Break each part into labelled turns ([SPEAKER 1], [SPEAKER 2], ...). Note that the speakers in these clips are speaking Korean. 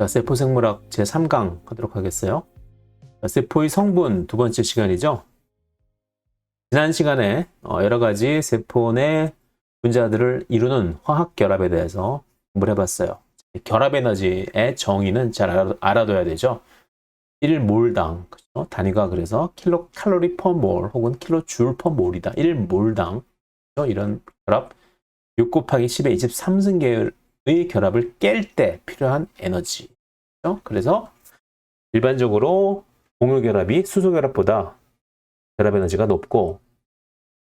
[SPEAKER 1] 자, 세포 생물학 제3강 하도록 하겠어요. 자, 세포의 성분 두 번째 시간이죠. 지난 시간에 어, 여러 가지 세포 내 분자들을 이루는 화학 결합에 대해서 공부를 해봤어요. 결합 에너지의 정의는 잘 알아, 알아둬야 되죠. 1몰당 그죠? 단위가 그래서 킬로 칼로리 퍼몰 혹은 킬로 줄 퍼 몰이다. 1몰당 그죠? 이런 결합 6 곱하기 10의 23승계 의 결합을 깰 때 필요한 에너지. 그죠? 그래서 일반적으로 공유 결합이 수소 결합보다 결합 에너지가 높고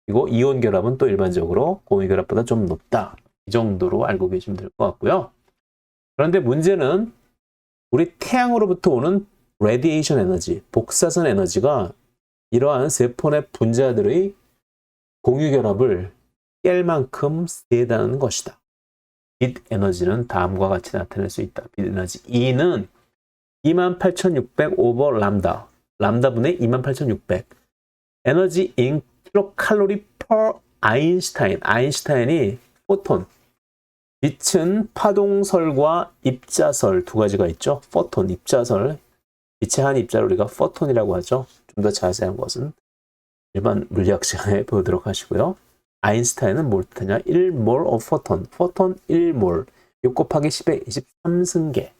[SPEAKER 1] 그리고 이온 결합은 또 일반적으로 공유 결합보다 좀 높다. 이 정도로 알고 계시면 될 것 같고요. 그런데 문제는 우리 태양으로부터 오는 레디에이션 에너지, 복사선 에너지가 이러한 세포 내 분자들의 공유 결합을 깰 만큼 세다는 것이다. 빛 에너지는 다음과 같이 나타낼 수 있다. 빛 에너지 E는 28,600 오버 람다. 람다 분의 28,600. 에너지 인 킬로칼로리 per 아인슈타인. 아인슈타인이 포톤. 빛은 파동설과 입자설 두 가지가 있죠. 포톤, 입자설. 빛의 한 입자를 우리가 포톤이라고 하죠. 좀 더 자세한 것은 일반 물리학 시간에 보도록 하시고요. 아인슈타인은 뭘 뜻하냐? 1몰 of photon. 포톤 1몰. 6 곱하기 10의 23승계.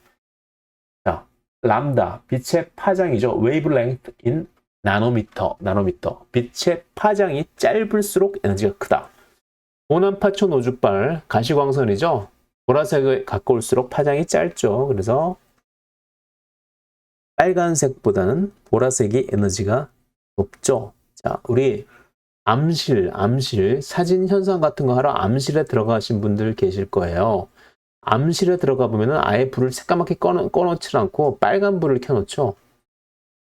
[SPEAKER 1] 자, 람다. 빛의 파장이죠. wavelength in 나노미터. 나노미터. 빛의 파장이 짧을수록 에너지가 크다. 오남파촌 오죽발 가시광선이죠. 보라색에 가까울수록 파장이 짧죠. 그래서 빨간색보다는 보라색이 에너지가 높죠. 자, 우리 암실, 암실, 사진 현상 같은 거 하러 암실에 들어가신 분들 계실 거예요. 암실에 들어가 보면은 아예 불을 새까맣게 꺼놓, 꺼놓지 않고 빨간 불을 켜놓죠.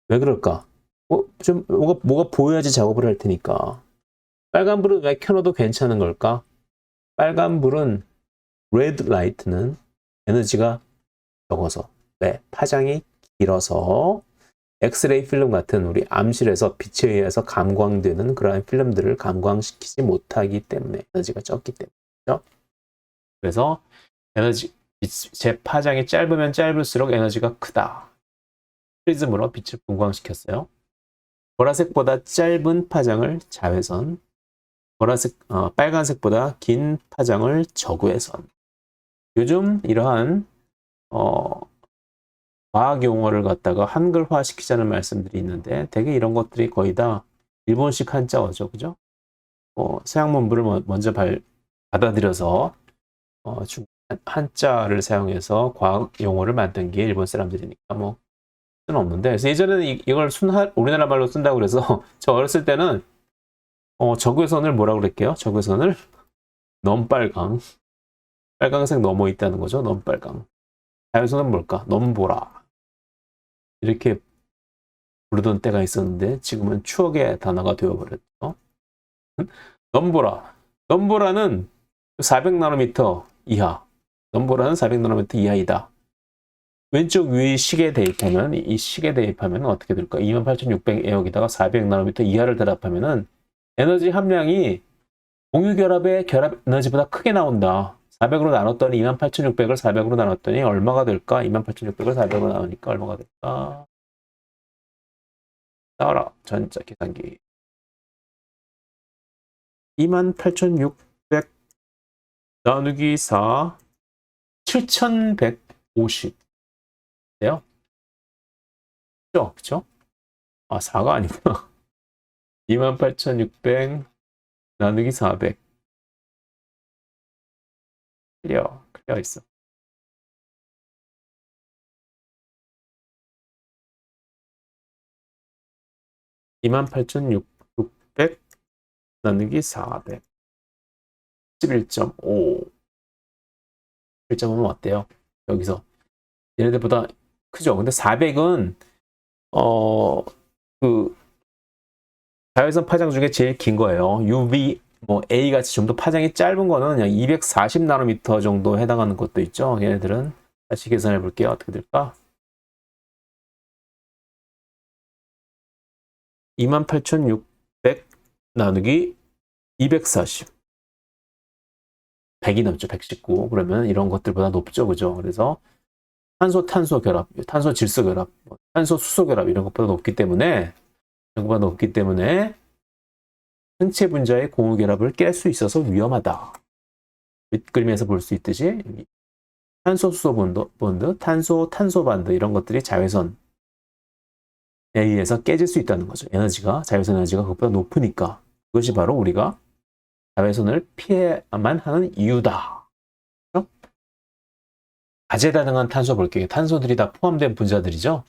[SPEAKER 1] 왜 그럴까? 뭐, 좀, 뭐가, 뭐가 보여야지 작업을 할 테니까. 빨간 불을 왜 켜놔도 괜찮은 걸까? 빨간 불은, 레드 라이트는 에너지가 적어서, 네, 파장이 길어서, 엑스레이 필름 같은 우리 암실에서 빛에 의해서 감광되는 그러한 필름들을 감광시키지 못하기 때문에 에너지가 적기 때문이죠. 그래서 에너지 빛의 파장이 짧으면 짧을수록 에너지가 크다. 프리즘으로 빛을 분광시켰어요. 보라색보다 짧은 파장을 자외선, 보라색 어, 빨간색보다 긴 파장을 적외선. 요즘 이러한 어, 과학 용어를 갖다가 한글화 시키자는 말씀들이 있는데 대개 이런 것들이 거의 다 일본식 한자어죠. 그죠? 어, 서양 문부를 먼저 발, 받아들여서 어, 중, 한자를 사용해서 과학 용어를 만든 게 일본 사람들이니까 뭐 수는 없는데 그래서 예전에는 이, 이걸 순하, 우리나라 말로 쓴다고 그래서 저 어렸을 때는 어, 적외선을 뭐라고 그랬게요? 적외선을 넘빨강 빨강색 넘어 있다는 거죠. 넘빨강 자외선은 뭘까? 넘보라 이렇게 부르던 때가 있었는데 지금은 추억의 단어가 되어버렸죠. 넘보라. 넘보라는 400나노미터 이하. 넘보라는 400나노미터 이하이다. 왼쪽 위 시계 대입하면 이 시계 대입하면 어떻게 될까? 28,600 에어기다가 400나노미터 이하를 대답하면은 에너지 함량이 공유 결합의 결합 에너지보다 크게 나온다. 400으로 나눴더니 28,600을 400으로 나눴더니 얼마가 될까? 28,600을 400으로 나누니까 얼마가 될까? 나와라. 전자 계산기. 28,600 나누기 4 7,150 네요. 그죠? 그죠? 아, 4가 아니구나. 28,600 나누기 400 클리어, 클리어 있어. 이만 팔천육백 나누기 사백 십일 점 오. 1.5는 어때요? 여기서 얘네들보다 크죠. 근데 400은 어 그 자외선 파장 중에 제일 긴 거예요. UV 뭐 A 같이 좀 더 파장이 짧은 거는 그냥 240 나노미터 정도 해당하는 것도 있죠. 얘네들은 다시 계산해 볼게요. 어떻게 될까? 28,600 나누기 240 100이 넘죠. 119. 그러면 이런 것들보다 높죠. 그죠? 그래서 탄소 탄소 결합, 탄소 질소 결합, 뭐 탄소 수소 결합 이런 것보다 높기 때문에 이런 것보다 높기 때문에 생체 분자의 공유 결합을 깰 수 있어서 위험하다. 그림에서 볼 수 있듯이 탄소 수소 본드, 본드, 탄소 탄소 반드 이런 것들이 자외선에 의해서 깨질 수 있다는 거죠. 에너지가 자외선 에너지가 그것보다 높으니까 그것이 바로 우리가 자외선을 피해야만 하는 이유다. 그렇죠? 다재다능한 탄소 볼게요. 탄소들이 다 포함된 분자들이죠.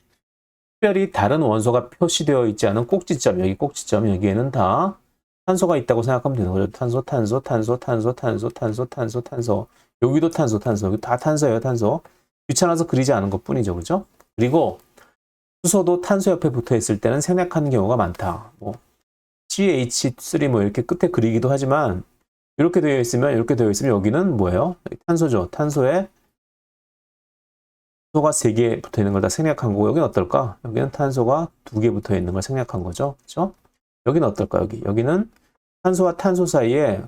[SPEAKER 1] 특별히 다른 원소가 표시되어 있지 않은 꼭지점, 여기 꼭지점, 여기에는 다 탄소가 있다고 생각하면 되는 거죠. 탄소, 탄소, 탄소, 탄소, 탄소, 탄소, 탄소, 탄소. 여기도 탄소, 탄소. 여기 다 탄소예요, 탄소. 귀찮아서 그리지 않은 것 뿐이죠. 그죠? 그리고 수소도 탄소 옆에 붙어 있을 때는 생략하는 경우가 많다. 뭐, CH3 뭐 이렇게 끝에 그리기도 하지만, 이렇게 되어 있으면, 이렇게 되어 있으면 여기는 뭐예요? 탄소죠. 탄소에 탄소가 3개 붙어 있는 걸 다 생략한 거고, 여기는 어떨까? 여기는 탄소가 2개 붙어 있는 걸 생략한 거죠. 그죠? 여기는 어떨까? 여기. 여기는 탄소와 탄소 사이에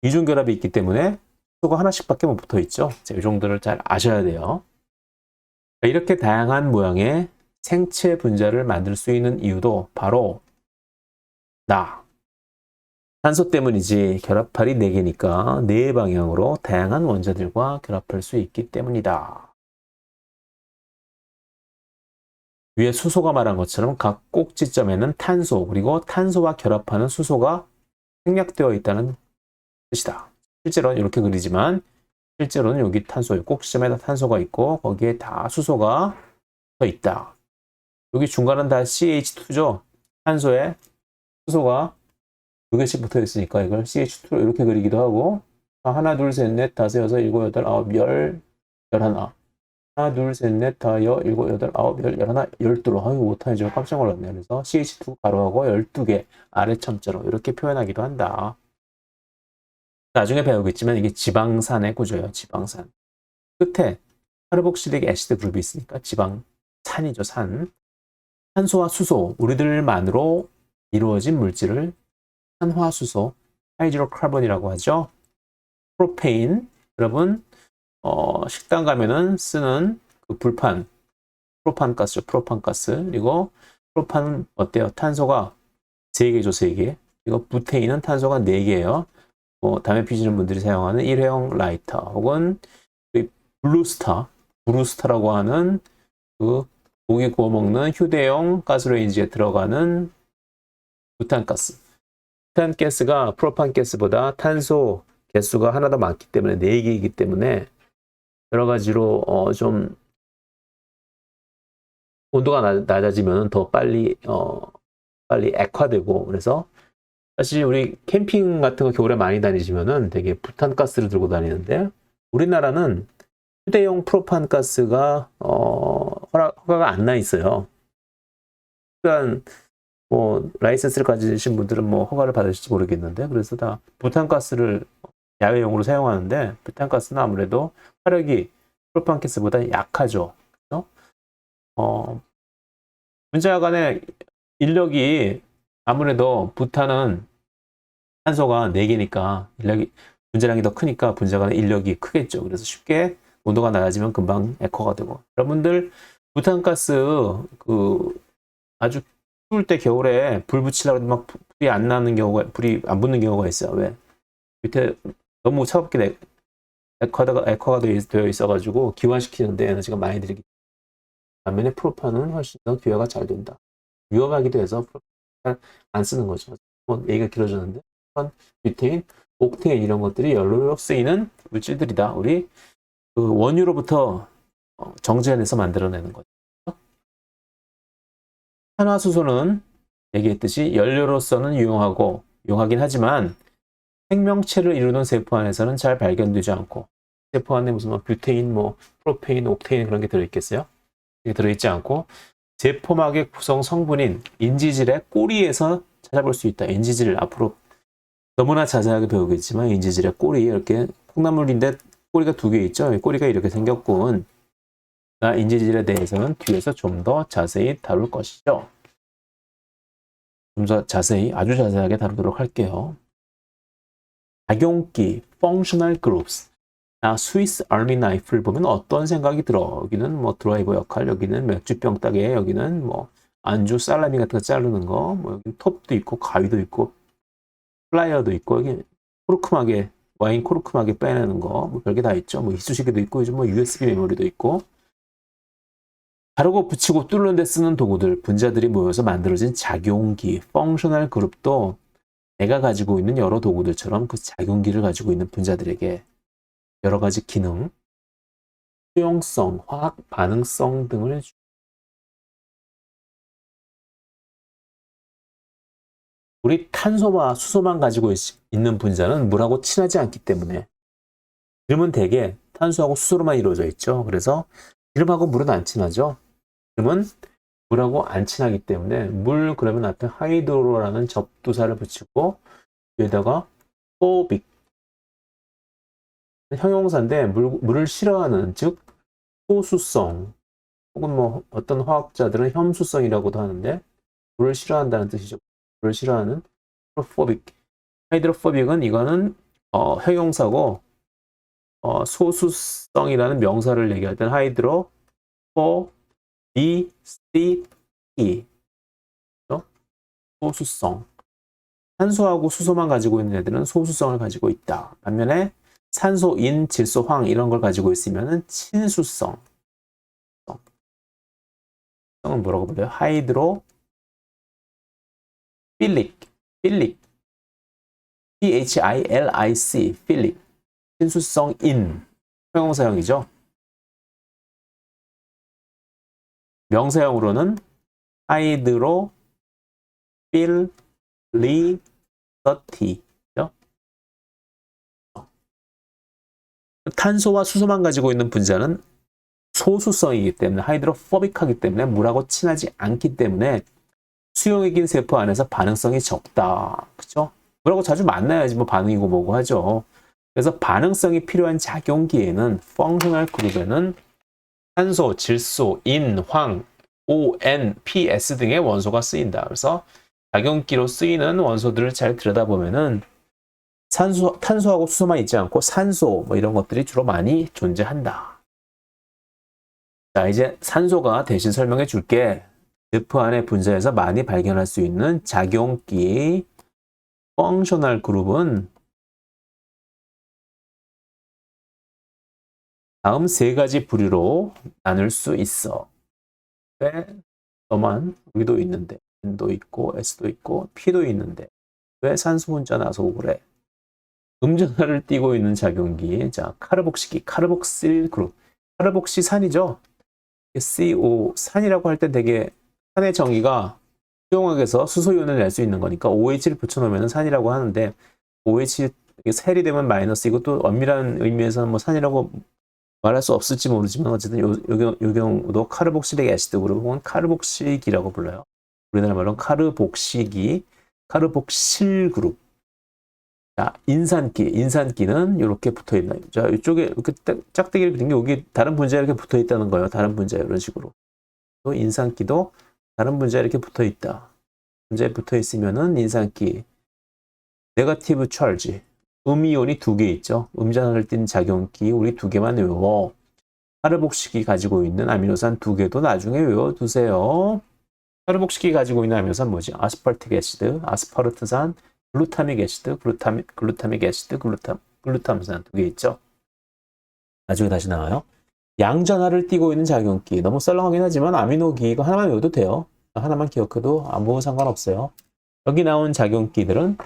[SPEAKER 1] 이중 결합이 있기 때문에 수소가 하나씩밖에 못 붙어 있죠. 자, 이 정도를 잘 아셔야 돼요. 이렇게 다양한 모양의 생체 분자를 만들 수 있는 이유도 바로 나. 탄소 때문이지 결합팔이 4개니까 네 방향으로 다양한 원자들과 결합할 수 있기 때문이다. 위에 수소가 말한 것처럼 각 꼭지점에는 탄소 그리고 탄소와 결합하는 수소가 생략되어 있다는 뜻이다. 실제로는 이렇게 그리지만 실제로는 여기 탄소 꼭지점에다 탄소가 있고 거기에 다 수소가 더 있다. 여기 중간은 다 CH2죠. 탄소에 수소가 두 개씩 붙어 있으니까 이걸 CH2로 이렇게 그리기도 하고 하나 둘 셋 넷 다섯 여섯 일곱 여덟 아홉 열 열하나 하나, 둘, 셋, 넷, 다, 여, 일곱, 여덟, 아홉, 열, 열하나, 열두로. 아유, 못하네. 저 깜짝 놀랐네. 그래서 CH2 가로하고 12개 아래 첨자로 이렇게 표현하기도 한다. 나중에 배우겠지만 이게 지방산의 구조예요. 지방산. 끝에 카르복실릭 애시드 그룹이 있으니까 지방산이죠. 산. 탄소와 수소, 우리들만으로 이루어진 물질을 산화수소, 하이드로카본이라고 하죠. 프로페인, 여러분 어, 식당 가면은 쓰는 그 불판, 프로판 가스죠. 프로판 가스. 그리고 프로판은 어때요? 탄소가 3개죠, 3개. 그리고 부테인은 탄소가 4개예요. 뭐 담배 피시는 분들이 사용하는 일회용 라이터 혹은 그 블루스타, 브루스타라고 하는 그 고기 구워 먹는 휴대용 가스레인지에 들어가는 부탄가스. 부탄가스가 프로판 가스보다 탄소 개수가 하나 더 많기 때문에 4개이기 때문에 여러 가지로 어, 좀 온도가 낮아지면 더 빨리 어, 빨리 액화되고 그래서 사실 우리 캠핑 같은 거 겨울에 많이 다니시면은 되게 부탄가스를 들고 다니는데 우리나라는 휴대용 프로판 가스가 어, 허락, 허가가 안 나 있어요. 그러니까 뭐 라이센스를 가지신 분들은 뭐 허가를 받으실지 모르겠는데 그래서 다 부탄가스를 야외용으로 사용하는데 부탄가스는 아무래도 화력이 프로판가스보다 약하죠. 그래서 어, 분자 간의 인력이 아무래도 부탄은 탄소가 4개니까 인력이 분자량이 더 크니까 분자 간의 인력이 크겠죠. 그래서 쉽게 온도가 낮아지면 금방 에코가 되고 여러분들 부탄가스 그 아주 추울 때 겨울에 불 붙이려고 막 불이 안 나는 경우가 불이 안 붙는 경우가 있어요. 왜? 밑에 너무 차갑게 액화가, 액화가 되어 있어가지고 기화시키는데 에너지가 많이 들기 반면에 프로판은 훨씬 더 기화가 잘 된다. 위험하기도 해서 프로판 안 쓰는 거죠. 뭐 얘기가 길어졌는데 뷰테인, 옥테인 이런 것들이 연료로 쓰이는 물질들이다. 우리 그 원유로부터 어, 정제해내서 만들어내는 거죠. 탄화수소는 얘기했듯이 연료로서는 유용하고 유용하긴 하지만 생명체를 이루는 세포 안에서는 잘 발견되지 않고 세포 안에 무슨 뭐 뷰테인, 뭐 프로페인, 옥테인 그런 게 들어있겠어요? 이게 들어있지 않고 세포막의 구성 성분인 인지질의 꼬리에서 찾아볼 수 있다. 인지질 앞으로 너무나 자세하게 배우겠지만 인지질의 꼬리 이렇게 콩나물인데 꼬리가 두 개 있죠. 꼬리가 이렇게 생겼군. 나 인지질에 대해서는 뒤에서 좀 더 자세히 다룰 것이죠. 좀 더 자세히 아주 자세하게 다루도록 할게요. 작용기 functional groups 아, 스위스 아미 나이프를 보면 어떤 생각이 들어? 여기는 뭐 드라이버 역할, 여기는 맥주병 따개, 여기는 뭐 안주 살라미 같은 거 자르는 거, 뭐 여기 톱도 있고 가위도 있고 플라이어도 있고 여기 코르크하게 와인 코르크하게 빼내는 거, 뭐 별게 다 있죠. 뭐 이쑤시개도 있고 요즘 뭐 USB 메모리도 있고 바르고 붙이고 뚫는 데 쓰는 도구들, 분자들이 모여서 만들어진 작용기, 펑셔널 그룹도 내가 가지고 있는 여러 도구들처럼 그 작용기를 가지고 있는 분자들에게 여러 가지 기능, 수용성, 화학 반응성 등을 주- 우리 탄소와 수소만 가지고 있, 는 분자는 물하고 친하지 않기 때문에 기름은 대개 탄소하고 수소로만 이루어져 있죠. 그래서 기름하고 물은 안 친하죠. 기름은 물하고 안 친하기 때문에 물 그러면 앞에 하이드로라는 접두사를 붙이고 여기다가 포빅 형용사인데 물, 물을 싫어하는 즉 소수성 혹은 뭐 어떤 화학자들은 혐수성이라고도 하는데 물을 싫어한다는 뜻이죠. 물을 싫어하는 하이드로포빅. 하이드로포빅은 이거는 어, 형용사고 어, 소수성이라는 명사를 얘기할 때는 하이드로 포 비, 시, 이. 그죠? 소수성. 산소하고 수소만 가지고 있는 애들은 소수성을 가지고 있다. 반면에 산소, 인, 질소, 황 이런 걸 가지고 있으면은 친수성. 성은 뭐라고 불려요? 하이드로 필릭, 필릭, P-H-I-L-I-C, 필릭, 친수성 인, 형용사형이죠. 명사형으로는 하이드로 필 리더티 탄소와 수소만 가지고 있는 분자는 소수성이기 때문에 하이드로포빅하기 때문에 물하고 친하지 않기 때문에 수용액인 세포 안에서 반응성이 적다. 그죠? 물하고 자주 만나야지 뭐 반응이고 뭐고 하죠. 그래서 반응성이 필요한 작용기에는 펑셔널 그룹에는 산소, 질소, 인, 황, O, N, P, S 등의 원소가 쓰인다. 그래서 작용기로 쓰이는 원소들을 잘 들여다보면은 산소, 탄소하고 수소만 있지 않고 산소 뭐 이런 것들이 주로 많이 존재한다. 자, 이제 산소가 대신 설명해 줄게. 늪 안의 분자에서 많이 발견할 수 있는 작용기 펑셔널 그룹은 다음 세 가지 부류로 나눌 수 있어. 왜 너만 여기도 있는데 N도 있고 S도 있고 P도 있는데 왜 산소 혼자 나서고 그래? 음전하를 띠고 있는 작용기. 자, 카르복시기, 카르복실 그룹. 카르복시 산이죠. CO 산이라고 할 때 되게 산의 정의가 수용액에서 수소이온을 낼 수 있는 거니까 OH를 붙여놓으면 산이라고 하는데 OH 셀이 되면 마이너스이고 또 엄밀한 의미에서는 뭐 산이라고 말할 수 없을지 모르지만 어쨌든 요, 요, 요 경우도 카르복실릭 애시드 그룹 혹은 카르복시기라고 불러요. 우리나라 말로는 카르복시기, 카르복실 그룹. 자, 인산기, 인산기는 이렇게 붙어 있나요? 자, 이쪽에 이렇게 딱- 짝대기를 그린 게 여기 다른 분자에 이렇게 붙어 있다는 거예요. 다른 분자에 이런 식으로. 또 인산기도 다른 분자에 이렇게 붙어 있다. 분자에 붙어 있으면은 인산기, 네거티브 찰지, 음이온이 두 개 있죠. 음전하를 띤 작용기 우리 두 개만 외워. 하르복식이 가지고 있는 아미노산 두 개도 나중에 외워두세요. 하르복식이 가지고 있는 아미노산 뭐지? 아스파르틱 애시드, 아스파르트산, 글루타믹 애시드, 글루타믹, 글루타믹 애시드, 글루탐, 글루탐산 두 개 있죠. 나중에 다시 나와요. 양전하를 띠고 있는 작용기 너무 썰렁하긴 하지만 아미노기 이거 하나만 외워도 돼요. 하나만 기억해도 아무 상관없어요. 여기 나온 작용기들은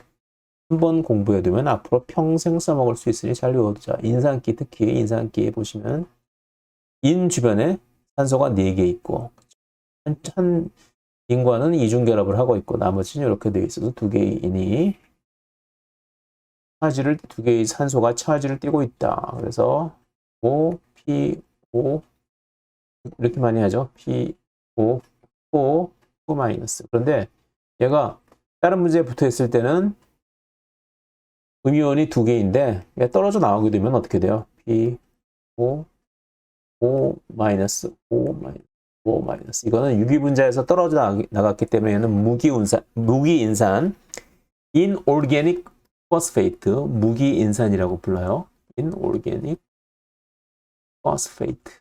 [SPEAKER 1] 한 번 공부해두면 앞으로 평생 써먹을 수 있으니 잘 외워두자. 인산기 특히 인산기에 보시면 인 주변에 산소가 4개 있고 한, 한 인과는 이중결합을 하고 있고 나머지는 이렇게 되어 있어서 두 개의 인이 차지를 두 개의 산소가 차지를 띠고 있다. 그래서 O, P, O 이렇게 많이 하죠. P, O, O, O 마이너스. 그런데 얘가 다른 문제에 붙어 있을 때는 음이온이 두 개인데 떨어져 나오게 되면 어떻게 돼요? P, O, O 마이너스, O 마이너스, O 마이너스. 이거는 유기 분자에서 떨어져 나가- 나갔기 때문에 얘는 무기 운산, 무기 인산, inorganic phosphate, 무기 인산이라고 불러요. inorganic phosphate.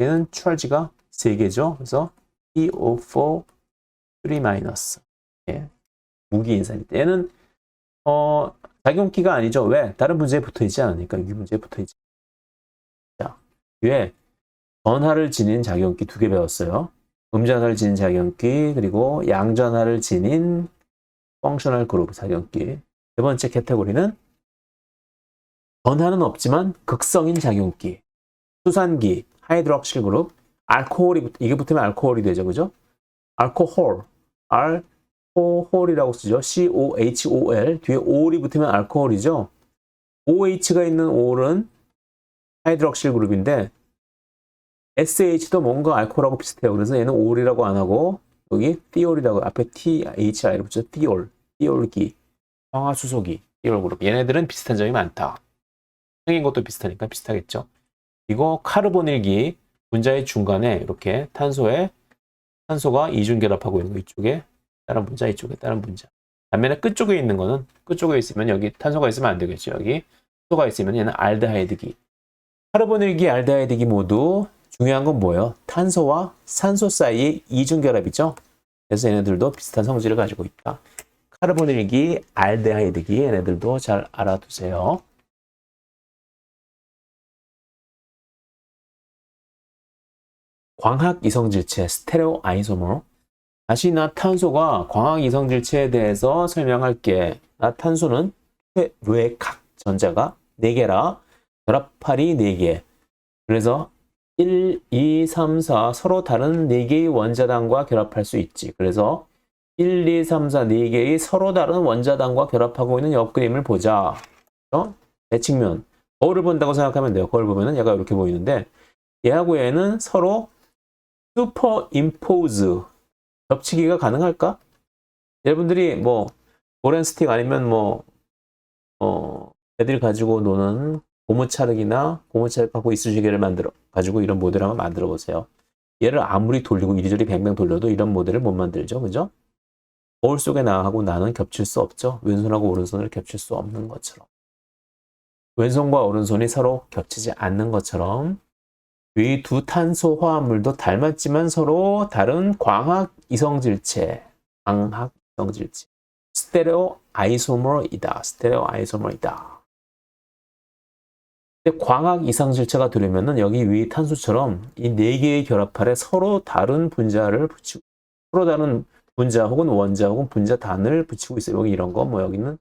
[SPEAKER 1] 얘는 charge가 3개죠. 그래서 PO4 3 마이너스. 예. 무기 인산일 때. 얘는 어, 작용기가 아니죠. 왜? 다른 문제에 붙어 있지 않으니까 이 문제에 붙어 있지. 자, 위에 전하를 지닌 작용기 두 개 배웠어요. 음전하를 지닌 작용기 그리고 양전하를 지닌 펑셔널 그룹 작용기. 세 번째 카테고리는 전하는 없지만 극성인 작용기. 수산기, 하이드록실 그룹, 알코올이 붙- 이게 붙으면 알코올이 되죠. 그죠? 알코홀. 알 코홀이라고 쓰죠. COHOL. 뒤에 올이 붙으면 알코올이죠. OH가 있는 올은 하이드록실 그룹인데 SH도 뭔가 알코올하고 비슷해요. 그래서 얘는 올이라고 안 하고 여기 티올이라고 앞에 THI를 붙여 티올, 티올기, 황화수소기, 티올 그룹. 얘네들은 비슷한 점이 많다. 생긴 것도 비슷하니까 비슷하겠죠. 그리고 카르보닐기 분자의 중간에 이렇게 탄소에 탄소가 이중 결합하고 있는 거 이쪽에 다른 분자 이쪽에 다른 분자. 반면에 끝쪽에 있는 거는 끝쪽에 있으면 여기 탄소가 있으면 안 되겠죠. 여기 수소가 있으면 얘는 알데하이드기. 카르보닐기, 알데하이드기 모두 중요한 건 뭐예요? 탄소와 산소 사이의 이중 결합이죠. 그래서 얘네들도 비슷한 성질을 가지고 있다. 카르보닐기, 알데하이드기 얘네들도 잘 알아두세요. 광학 이성질체 스테레오 아이소머 다시 나 탄소가 광학 이성질체에 대해서 설명할게. 나 탄소는 최뇌각 전자가 4개라 결합팔이 4개. 그래서 1, 2, 3, 4 서로 다른 4개의 원자단과 결합할 수 있지. 그래서 1, 2, 3, 4 4개의 서로 다른 원자단과 결합하고 있는 옆 그림을 보자. 어? 대측면. 거울을 본다고 생각하면 돼요. 거울 보면은 얘가 이렇게 보이는데 얘하고 얘는 서로 슈퍼 임포즈 겹치기가 가능할까? 여러분들이 뭐 고렌스틱 아니면 뭐 어, 애들 가지고 노는 고무차륵이나 고무차륵 갖고 이쑤시개를 만들어 가지고 이런 모델을 한번 만들어 보세요. 얘를 아무리 돌리고 이리저리 뱅뱅 돌려도 이런 모델을 못 만들죠. 그죠? 거울 속에 나하고 나는 겹칠 수 없죠. 왼손하고 오른손을 겹칠 수 없는 것처럼. 왼손과 오른손이 서로 겹치지 않는 것처럼 이 두 탄소 화합물도 닮았지만 서로 다른 광학 이성질체, 광학 이성질체, 스테레오 아이소머이다. 스테레오 아이소머이다. 광학 이성질체가 되려면은 여기 위 탄소처럼 이 네 개의 결합할에 서로 다른 분자를 붙이고 서로 다른 분자 혹은 원자 혹은 분자 단을 붙이고 있어요. 여기 이런 거, 뭐 여기는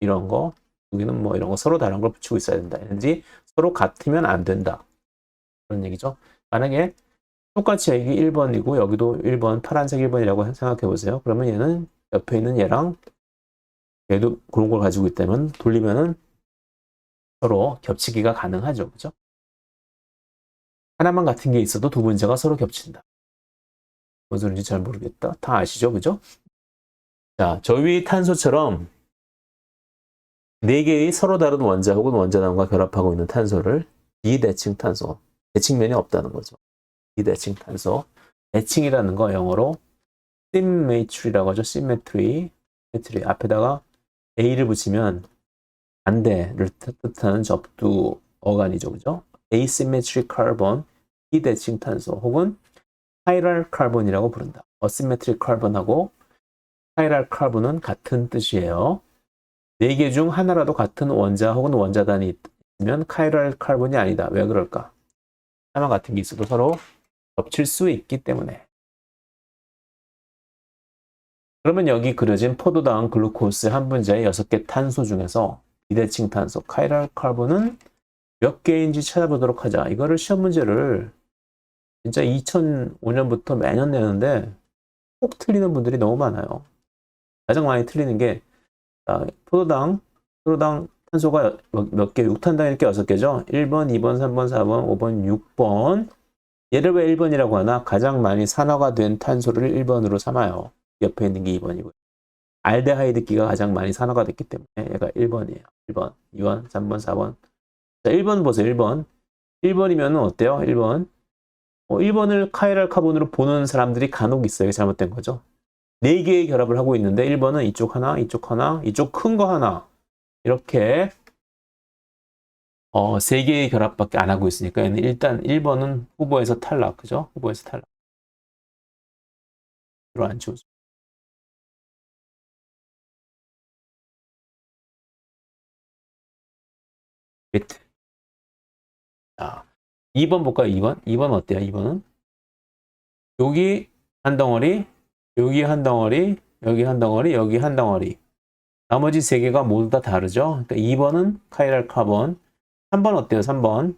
[SPEAKER 1] 이런 거, 여기는 뭐 이런 거 서로 다른 걸 붙이고 있어야 된다. 왠지 서로 같으면 안 된다. 그런 얘기죠. 만약에 똑같이 여기 1번이고 여기도 1번 파란색 1번이라고 생각해 보세요. 그러면 얘는 옆에 있는 얘랑 얘도 그런 걸 가지고 있다면 돌리면은 서로 겹치기가 가능하죠. 그죠? 하나만 같은 게 있어도 두 분자가 서로 겹친다. 무슨 소리인지 잘 모르겠다. 다 아시죠? 그죠? 자, 저 위 탄소처럼 네 개의 서로 다른 원자 혹은 원자단과 결합하고 있는 탄소를 비대칭 탄소, 대칭면이 없다는 거죠. 비대칭 탄소. 대칭이라는 거 영어로 symmetry라고 하죠. symmetry. symmetry. 앞에다가 a를 붙이면 반대를 뜻하는 접두 어간이죠. 그죠? asymmetric carbon, 비대칭 탄소 혹은 chiral carbon이라고 부른다. asymmetric carbon하고 chiral carbon은 같은 뜻이에요. 네 개 중 하나라도 같은 원자 혹은 원자단이 있으면 chiral carbon이 아니다. 왜 그럴까? 하나 같은 게 있어도 서로 겹칠 수 있기 때문에. 그러면 여기 그려진 포도당 글루코스 한 분자의 6개 탄소 중에서 비대칭 탄소, 카이랄 카본은 몇 개인지 찾아보도록 하자. 이거를 시험 문제를 진짜 2005년부터 매년 내는데 꼭 틀리는 분들이 너무 많아요. 가장 많이 틀리는 게 자, 포도당, 포도당 탄소가 몇 개, 6탄당 이렇게 6개죠. 1번, 2번, 3번, 4번, 5번, 6번. 얘를 왜 1번이라고 하나? 가장 많이 산화가 된 탄소를 1번으로 삼아요. 옆에 있는 게 2번이고요. 알데하이드기가 가장 많이 산화가 됐기 때문에 얘가 1번이에요. 1번, 2번, 3번, 4번. 자, 1번 보세요. 1번. 1번이면 어때요? 1번. 어, 1번을 카이랄 카본으로 보는 사람들이 간혹 있어요. 잘못된 거죠. 4개의 결합을 하고 있는데 1번은 이쪽 하나, 이쪽 하나, 이쪽 큰 거 하나. 이렇게 어, 세 개의 결합밖에 안 하고 있으니까 얘는 일단 1번은 후보에서 탈락. 그죠? 후보에서 탈락. 들어 안 치우죠. 리트. 자, 2번 볼까요? 2번? 2번 어때요? 2번은? 여기 한 덩어리, 여기 한 덩어리, 여기 한 덩어리, 여기 한 덩어리. 나머지 세 개가 모두 다 다르죠? 그러니까 2번은 카이랄 카본. 3번 어때요? 3번.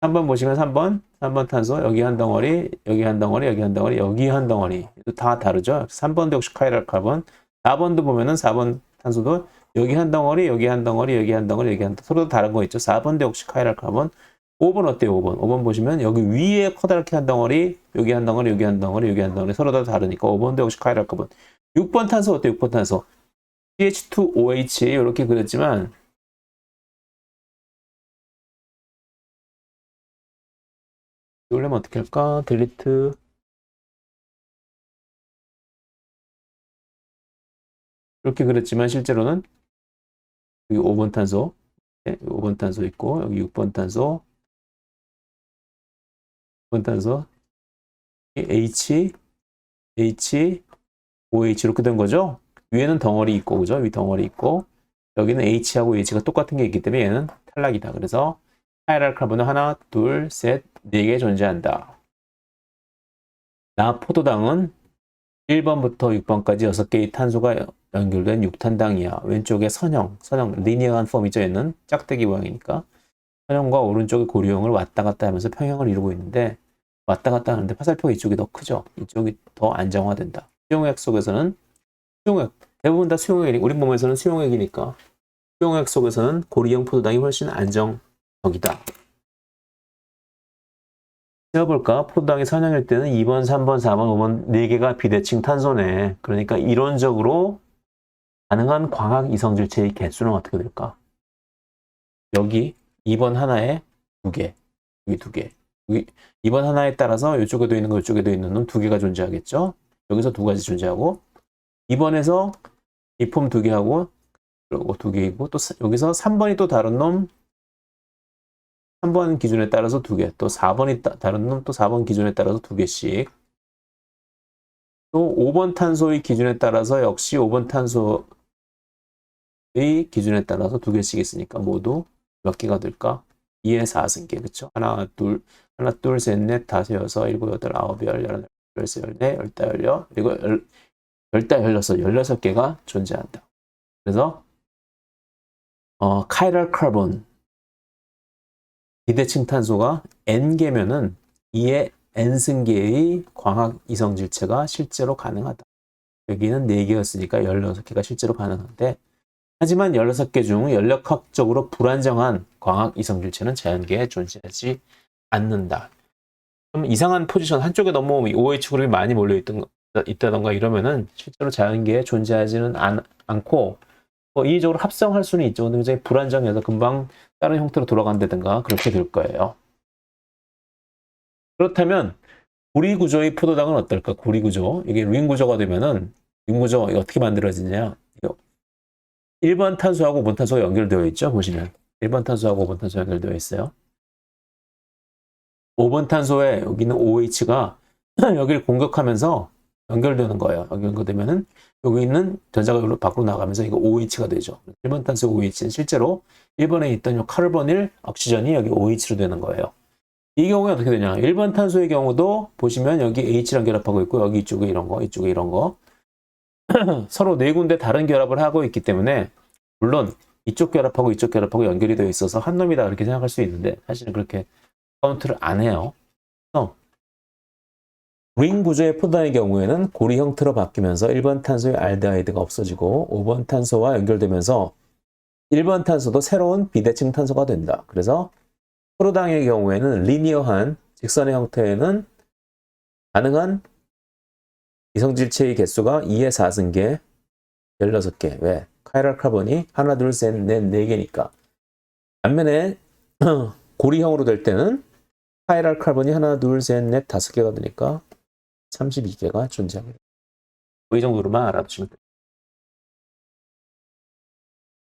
[SPEAKER 1] 3번 보시면 3번, 3번 탄소, 여기 한 덩어리, 여기 한 덩어리, 여기 한 덩어리, 여기 한 덩어리. 다 다르죠? 3번도 역시 카이랄 카본. 4번도 보면은 4번 탄소도 여기 한 덩어리, 여기 한 덩어리, 여기 한 덩어리, 여기 한 덩어리. 서로 다른 거 있죠? 4번도 역시 카이랄 카본. 5번 어때요? 5번. 5번 보시면 여기 위에 커다랗게 한 덩어리, 여기 한 덩어리, 여기 한 덩어리, 여기 한 덩어리. 서로 다 다르니까 5번도 역시 카이랄 카본. 6번 탄소 어때요? 6번 탄소. CH2OH 이렇게 그렸지만 이걸려면 어떻게 할까? 딜리트 이렇게 그렸지만 실제로는 여기 5번 탄소 네, 5번 탄소 있고 여기 6번 탄소 6번 탄소 H H OH 이렇게 된 거죠? 위에는 덩어리 있고 그죠? 위 덩어리 있고 여기는 H하고 H가 똑같은 게 있기 때문에 얘는 탈락이다. 그래서 하이랄 카본은 하나, 둘, 셋, 네 개 존재한다. 나 포도당은 1번부터 6번까지 6개의 탄소가 연결된 6탄당이야. 왼쪽에 선형, 선형, 리니어한 폼이죠. 얘는 짝대기 모양이니까. 선형과 오른쪽의 고리형을 왔다 갔다 하면서 평형을 이루고 있는데 왔다 갔다 하는데 화살표가 이쪽이 더 크죠. 이쪽이 더 안정화된다. 수용액 속에서는 수용액, 대부분 다 수용액이, 우리 몸에서는 수용액이니까 수용액 속에서는 고리형 포도당이 훨씬 안정적이다. 세어볼까? 포도당이 선형일 때는 2번, 3번, 4번, 5번 4개가 비대칭 탄소네. 그러니까 이론적으로 가능한 광학 이성질체의 개수는 어떻게 될까? 여기 2번 하나에 2개, 여기 2개. 여기 2번 하나에 따라서 이쪽에도 있는 거 이쪽에도 있는 놈 2개가 존재하겠죠? 여기서 두 가지 존재하고 2번에서 이 폼 두 개하고 그리고 두 개이고 또 사- 여기서 3번이 또 다른 놈 3번 기준에 따라서 두 개, 또 4번이 따- 다른 놈 또 4번 기준에 따라서 두 개씩 또 5번 탄소의 기준에 따라서 역시 5번 탄소의 기준에 따라서 두 개씩 있으니까 모두 몇 개가 될까? 2의 4승계 그쵸? 하나 둘 하나 둘 셋 넷 다섯 여섯 일곱 여덟 아홉 열 열하나 열세 열네 열다 열여 그리고 열 열다 열여섯 열여섯 개가 존재한다. 그래서 어 카이랄 카본 비대칭 탄소가 N개면은 이에 N승계의 광학 이성 질체가 실제로 가능하다. 여기는 4개였으니까 16개가 실제로 가능한데 하지만 16개 중 연력학적으로 불안정한 광학 이성 질체는 자연계에 존재하지 않는다. 좀 이상한 포지션 한쪽에 너무 OH 그룹이 많이 몰려 있던 있다던가 이러면은 실제로 자연계에 존재하지는 않, 않고 뭐 이의적으로 합성할 수는 있죠. 근데 굉장히 불안정해서 금방 다른 형태로 돌아간다든가 그렇게 될 거예요. 그렇다면 고리 구조의 포도당은 어떨까? 고리 구조. 이게 링 구조가 되면은 링 구조 어떻게 만들어지냐? 이거 1번 탄소하고 5번 탄소가 연결되어 있죠. 보시면 1번 탄소하고 5번 탄소 연결되어 있어요. 5번 탄소에 여기는 OH가 여기를 공격하면서 연결되는 거예요. 연결되면은 여기 있는 전자가 여기로 밖으로 나가면서 이거 OH가 되죠. 1번 탄소 OH는 실제로 1번에 있던 이 카르보닐 옥시전이 여기 OH로 되는 거예요. 이 경우에 어떻게 되냐? 1번 탄소의 경우도 보시면 여기 H랑 결합하고 있고 여기 이쪽에 이런 거, 이쪽에 이런 거 서로 네 군데 다른 결합을 하고 있기 때문에 물론 이쪽 결합하고 이쪽 결합하고 연결이 되어 있어서 한 놈이다 이렇게 생각할 수 있는데 사실은 그렇게 카운트를 안 해요. 그래서 링 구조의 포도당의 경우에는 고리 형태로 바뀌면서 1번 탄소의 알데하이드가 없어지고 5번 탄소와 연결되면서 1번 탄소도 새로운 비대칭 탄소가 된다. 그래서 포도당의 경우에는 리니어한 직선의 형태에는 가능한 이성질체의 개수가 2의 4승계 16개. 왜? 카이랄 카본이 하나, 둘, 셋, 넷, 네 개니까. 반면에 고리형으로 될 때는 카이랄 카본이 하나, 둘, 셋, 넷, 다섯 개가 되니까 32개가 존재합니다. 이 정도로만 알아두시면 됩니다.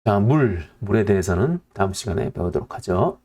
[SPEAKER 1] 자, 물, 물에 대해서는 다음 시간에 배우도록 하죠.